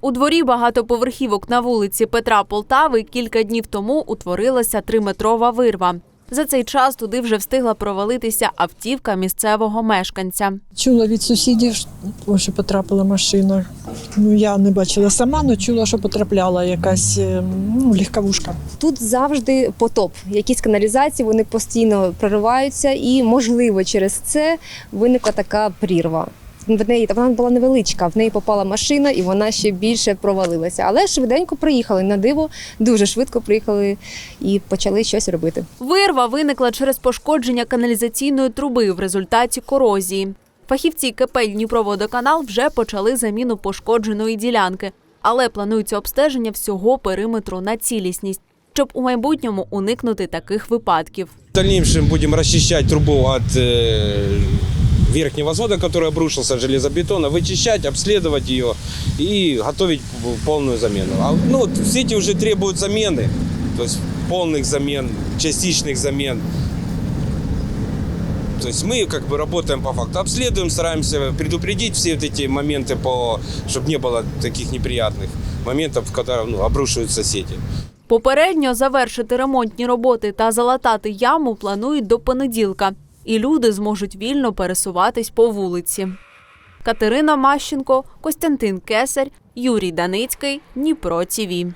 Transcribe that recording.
У дворі багатоповерхівок на вулиці Петра Полтави кілька днів тому утворилася триметрова вирва. За цей час туди вже встигла провалитися автівка місцевого мешканця. Чула від сусідів, що потрапила машина. Ну я не бачила сама, але чула, що потрапляла якась е, ну, легковушка. Тут завжди потоп. Якісь каналізації вони постійно прориваються, і можливо через це виникла така прірва. В неї вона була невеличка, в неї попала машина, і вона ще більше провалилася. Але швиденько приїхали на диво, дуже швидко приїхали і почали щось робити. Вирва виникла через пошкодження каналізаційної труби в результаті корозії. Фахівці КП Дніпроводоканал вже почали заміну пошкодженої ділянки, але планується обстеження всього периметру на цілісність, щоб у майбутньому уникнути таких випадків. В дальнейшем будем расчищать трубу от э, верхнего свода, который обрушился от железобетона, вычищать, обследовать ее и готовить полную замену. А, ну, вот сети уже требуют замены, то есть полных замен, частичных замен. То есть мы как бы работаем по факту, обследуем, стараемся предупредить все вот эти моменты, по, чтобы не было таких неприятных моментов, когда ну, обрушиваются сети. Попередньо завершити ремонтні роботи та залатати яму планують до понеділка, і люди зможуть вільно пересуватись по вулиці. Катерина Мащенко, Костянтин Кесарь, Юрій Даницький, Дніпро ТІВІ.